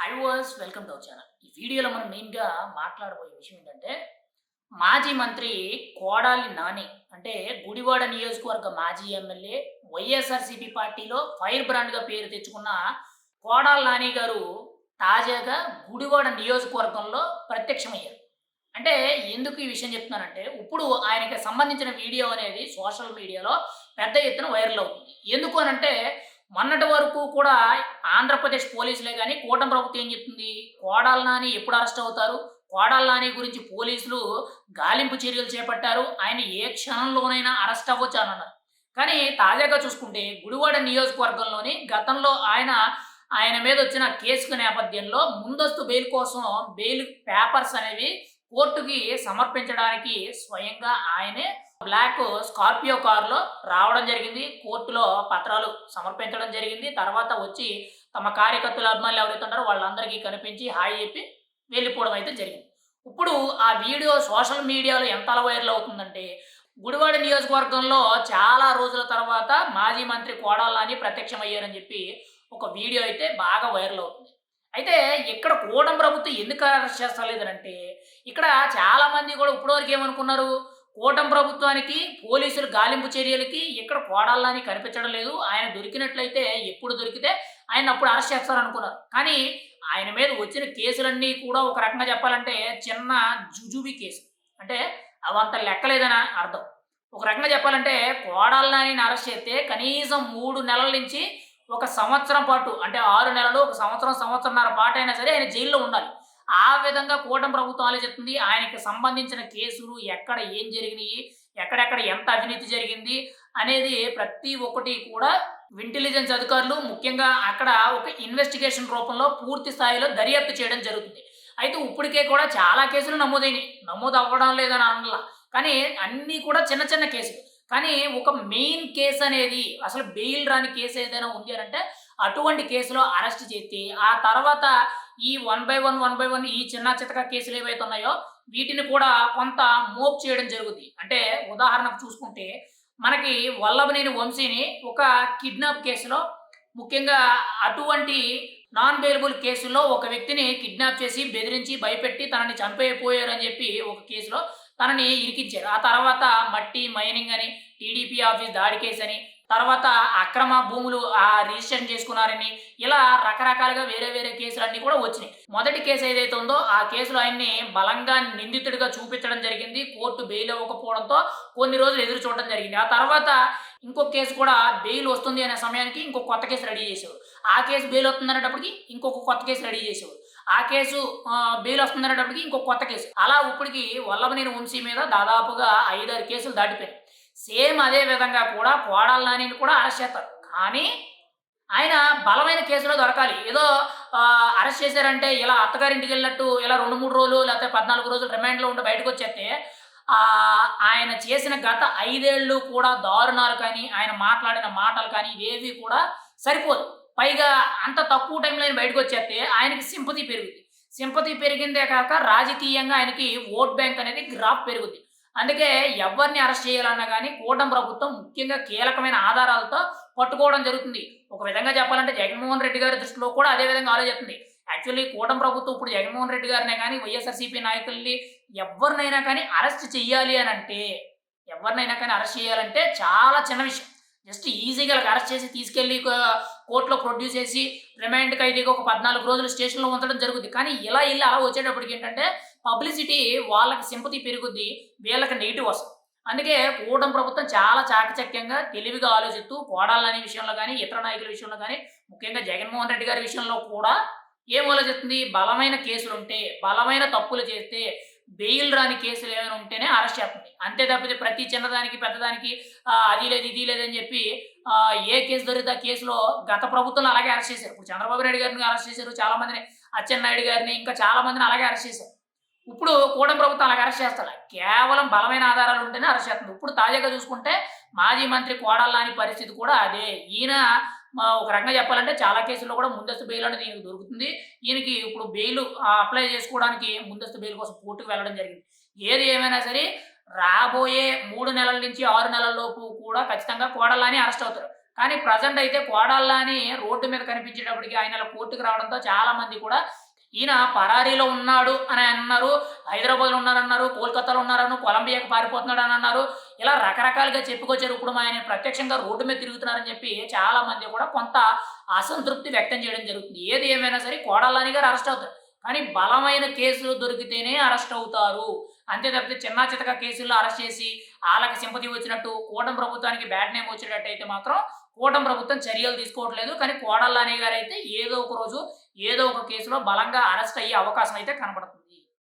Hi viewers welcome to our channel ఈ వీడియోలో మనం మెయిన్గా మాట్లాడబోయే విషయం ఏంటంటే మాజీ మంత్రి కోడాలి నాని అంటే గుడివాడ నియోజకవర్గ మాజీ ఎమ్మెల్యే వైఎస్ఆర్సీపీ పార్టీలో ఫైర్ బ్రాండ్గా పేరు తెచ్చుకున్న కోడాలి నాని గారు తాజాగా గుడివాడ నియోజకవర్గంలో ప్రత్యక్షమయ్యారు. అంటే ఎందుకు ఈ విషయం చెప్తున్నానంటే ఇప్పుడు ఆయనకి సంబంధించిన వీడియో అనేది సోషల్ మీడియాలో పెద్ద ఎత్తున వైరల్ అవుతుంది. ఎందుకు అనంటే మొన్నటి వరకు కూడా ఆంధ్రప్రదేశ్ పోలీసులే కానీ కూటమి ప్రభుత్వం ఏం చెప్తుంది? కోడాల నాని ఎప్పుడు అరెస్ట్ అవుతారు? కోడాల నాని గురించి పోలీసులు గాలింపు చర్యలు చేపట్టారు. ఆయన ఏ క్షణంలోనైనా అరెస్ట్ అవ్వచ్చు అని అన్నారు కానీ తాజాగా చూసుకుంటే గుడివాడ నియోజకవర్గంలోని గతంలో ఆయన ఆయన మీద వచ్చిన కేసు నేపథ్యంలో ముందస్తు బెయిల్ కోసం బెయిల్ పేపర్స్ అనేవి కోర్టుకి సమర్పించడానికి స్వయంగా ఆయనే బ్లాక్ స్కార్పియో కారులో రావడం జరిగింది. కోర్టులో పత్రాలు సమర్పించడం జరిగింది. తర్వాత వచ్చి తమ కార్యకర్తల అభిమానులు ఎవరైతే ఉన్నారో వాళ్ళందరికీ కనిపించి హాయ్ చెప్పి వెళ్ళిపోవడం అయితే జరిగింది. ఇప్పుడు ఆ వీడియో సోషల్ మీడియాలో ఎంత వైరల్ అవుతుందంటే గుడివాడ నియోజకవర్గంలో చాలా రోజుల తర్వాత మాజీ మంత్రి కోడాలని ప్రత్యక్షమయ్యారని చెప్పి ఒక వీడియో అయితే బాగా వైరల్ అవుతుంది. అయితే ఇక్కడ కూటమి ప్రభుత్వం ఎందుకు అరెస్ట్ చేస్తలేదంటే ఇక్కడ చాలామంది కూడా ఇప్పటివరకు ఏమనుకున్నారు? కూటం ప్రభుత్వానికి పోలీసులు గాలింపు చర్యలకి ఇక్కడ కోడాలని కనిపించడం లేదు. ఆయన దొరికినట్లయితే ఎప్పుడు దొరికితే ఆయన అప్పుడు అరెస్ట్ చేస్తారనుకున్నారు. కానీ ఆయన మీద వచ్చిన కేసులన్నీ కూడా ఒక రకంగా చెప్పాలంటే చిన్న జుజుబి కేసు. అంటే అవంత లెక్కలేదని అర్థం. ఒక రకంగా చెప్పాలంటే కోడాలని అరెస్ట్ చేస్తే కనీసం మూడు నెలల నుంచి ఒక సంవత్సరం పాటు అంటే ఆరు నెలలు ఒక సంవత్సరం సంవత్సరంన్నర పాటు అయినా సరే ఆయన జైల్లో ఉండాలి. ఆ విధంగా కూటమి ప్రభుత్వం ఆలోచిస్తుంది. ఆయనకి సంబంధించిన కేసులు ఎక్కడ ఏం జరిగినాయి ఎక్కడెక్కడ ఎంత అవినీతి జరిగింది అనేది ప్రతి ఒక్కటి కూడా ఇంటెలిజెన్స్ అధికారులు ముఖ్యంగా అక్కడ ఒక ఇన్వెస్టిగేషన్ రూపంలో పూర్తి స్థాయిలో దర్యాప్తు చేయడం జరుగుతుంది. అయితే ఇప్పటికే కూడా చాలా కేసులు నమోదైనవి నమోదు అవ్వడం లేదని అనలా. కానీ అన్నీ కూడా చిన్న చిన్న కేసులు. కానీ ఒక మెయిన్ కేసు అనేది అసలు బెయిల్ రాని కేసు ఏదైనా ఉంది అని అంటే అటువంటి కేసులో అరెస్ట్ చేస్తే ఆ తర్వాత ఈ one by one one by one ఈ చిన్న చితక కేసులు ఏవైతే ఉన్నాయో వీటిని కూడా కొంత మోప్ చేయడం జరుగుతుంది అంటే ఉదాహరణకు చూసుకుంటే మనకి వల్లభనేని వంశీని ఒక కిడ్నాప్ కేసులో ముఖ్యంగా అటువంటి నాన్ బెయిలబుల్ కేసుల్లో ఒక వ్యక్తిని కిడ్నాప్ చేసి బెదిరించి భయపెట్టి తనని చంపేయపోయారని చెప్పి ఒక కేసులో తనని ఇరికించారు. ఆ తర్వాత మట్టి మైనింగ్ అని టీడీపీ ఆఫీస్ దాడి కేసు అని తర్వాత అక్రమ భూములు ఆ రిజిస్ట్రేషన్ చేసుకున్నారని ఇలా రకరకాలుగా వేరే వేరే కేసులు అన్నీ కూడా వచ్చినాయి. మొదటి కేసు ఏదైతే ఉందో ఆ కేసులో ఆయన్ని బలంగా నిందితుడిగా చూపించడం జరిగింది. కోర్టు బెయిల్ ఇవ్వకపోవడంతో కొన్ని రోజులు ఎదురు చూడడం జరిగింది. ఆ తర్వాత ఇంకో కేసు కూడా బెయిల్ వస్తుంది అనే సమయానికి ఇంకో కొత్త కేసు రెడీ చేసేవారు. ఆ కేసు బెయిల్ వస్తుంది అనేటప్పటికి ఇంకొక కొత్త కేసు రెడీ చేసేవారు. ఆ కేసు బెయిల్ వస్తుందనేటప్పటికి ఇంకో ఇంకొక కొత్త కేసు. అలా ఇప్పటికి వల్లభనేని వంశీ మీద దాదాపుగా ఐదారు కేసులు దాటిపోయాయి సేమ్ అదే విధంగా కూడా కోడాల నానిని కూడా అరెస్ట్ చేస్తారు. కానీ ఆయన బలమైన కేసులో దొరకాలి. ఏదో అరెస్ట్ చేశారంటే ఇలా అత్తగారింటికి వెళ్ళినట్టు ఇలా రెండు మూడు రోజులు లేకపోతే పద్నాలుగు రోజులు రిమాండ్లో ఉండి బయటకు వచ్చేస్తే ఆయన చేసిన గత ఐదేళ్ళు కూడా దారుణాలు కానీ ఆయన మాట్లాడిన మాటలు కానీ ఇవేవి కూడా సరిపోదు. పైగా అంత తక్కువ టైంలో ఆయన బయటకు వచ్చేస్తే ఆయనకి సింపతి పెరుగుతుంది సింపతి పెరిగిందే కాక రాజకీయంగా ఆయనకి ఓట్ బ్యాంక్ అనేది గ్రాఫ్ పెరుగుద్ది. అందుకే ఎవరిని అరెస్ట్ చేయాలన్నా కానీ కూటమి ప్రభుత్వం ముఖ్యంగా కీలకమైన ఆధారాలతో పట్టుకోవడం జరుగుతుంది. ఒక విధంగా చెప్పాలంటే జగన్మోహన్ రెడ్డి గారి దృష్టిలో కూడా అదే విధంగా ఆలోచిస్తుంది. యాక్చువల్లీ కూటమి ప్రభుత్వం ఇప్పుడు జగన్మోహన్ రెడ్డి గారినే కానీ వైఎస్ఆర్సీపీ నాయకుల్ని ఎవరినైనా కానీ అరెస్ట్ చేయాలి అని అంటే ఎవరినైనా కానీ అరెస్ట్ చేయాలంటే చాలా చిన్న విషయం. జస్ట్ ఈజీగా అరెస్ట్ చేసి తీసుకెళ్ళి కోర్టులో ప్రొడ్యూస్ చేసి రిమాండ్ ఖైదీగా ఒక పద్నాలుగు రోజులు స్టేషన్లో ఉంచడం జరుగుద్ది. కానీ ఇలా ఇలా అలా వచ్చేటప్పటికి ఏంటంటే పబ్లిసిటీ వాళ్ళకి సింపతి పెరుగుద్ది వీళ్ళకి నెగిటివ్ వస్తుంది. అందుకే కూటమి ప్రభుత్వం చాలా చాకచక్యంగా తెలివిగా ఆలోచిస్తూ కోడాలని విషయంలో కానీ ఇతర నాయకుల విషయంలో కానీ ముఖ్యంగా జగన్మోహన్ రెడ్డి గారి విషయంలో కూడా ఏం ఆలోచిస్తుంది? బలమైన కేసులు ఉంటే బలమైన తప్పులు చేస్తే బెయిల్ రాని కేసులు ఏమైనా ఉంటేనే అరెస్ట్ చేస్తుంది. అంతే తప్పితే ప్రతి చిన్నదానికి పెద్దదానికి అది లేదు ఇది లేదని చెప్పి ఏ కేసు దొరికితే ఆ కేసులో గత ప్రభుత్వం అలాగే అరెస్ట్ చేశారు. ఇప్పుడు చంద్రబాబు నాయుడు గారిని అరెస్ట్ చేశారు చాలా మందిని అచ్చెన్నాయుడు గారిని ఇంకా చాలా మందిని అలాగే అరెస్ట్ చేశారు. ఇప్పుడు కూటమి ప్రభుత్వం అలాగే అరెస్ట్ చేస్తారు? కేవలం బలమైన ఆధారాలు ఉంటేనే అరెస్ట్ చేస్తుంది. ఇప్పుడు తాజాగా చూసుకుంటే మాజీ మంత్రి కోడల్లాని పరిస్థితి కూడా అదే. ఈయన ఒక రకంగా చెప్పాలంటే చాలా కేసుల్లో కూడా ముందస్తు బెయిల్ అనేది ఈయనకు దొరుకుతుంది. ఈయనకి ఇప్పుడు బెయిల్ అప్లై చేసుకోవడానికి ముందస్తు బెయిల్ కోసం కోర్టుకు వెళ్ళడం జరిగింది. ఏది ఏమైనా సరే రాబోయే మూడు నెలల నుంచి ఆరు నెలల లోపు కూడా ఖచ్చితంగా కోడల్లాని అరెస్ట్ అవుతారు. కానీ ప్రజెంట్ అయితే కోడల్లాని రోడ్డు మీద కనిపించేటప్పటికి ఆయన కోర్టుకు రావడంతో చాలా మంది కూడా ఈయన పరారీలో ఉన్నాడు అని అన్నారు హైదరాబాద్లో ఉన్నారన్నారు కోల్కతాలో ఉన్నారని కొలంబియాకి పారిపోతున్నాడు అని అన్నారు. ఇలా రకరకాలుగా చెప్పుకొచ్చారు. ఇప్పుడు ఆయన ప్రత్యక్షంగా రోడ్డు మీద తిరుగుతున్నారని చెప్పి చాలా మంది కూడా కొంత అసంతృప్తి వ్యక్తం చేయడం జరుగుతుంది. ఏది ఏమైనా సరే కోడాలని గారు అరెస్ట్ అవుతారు. కానీ బలమైన కేసులు దొరికితేనే అరెస్ట్ అవుతారు. అంతే తప్పితే చిన్న చితక కేసుల్లో అరెస్ట్ చేసి వాళ్ళకి సింపతి వచ్చినట్టు కూటమి ప్రభుత్వానికి బ్యాడ్ నేమ్ వచ్చేటట్టయితే మాత్రం కూటమి ప్రభుత్వం చర్యలు తీసుకోవట్లేదు. కానీ కోడల్లాని గారు అయితే ఏదో ఒక రోజు ఏదో ఒక కేసులో బలంగా అరెస్ట్ అయ్యే అవకాశం అయితే కనబడుతుంది.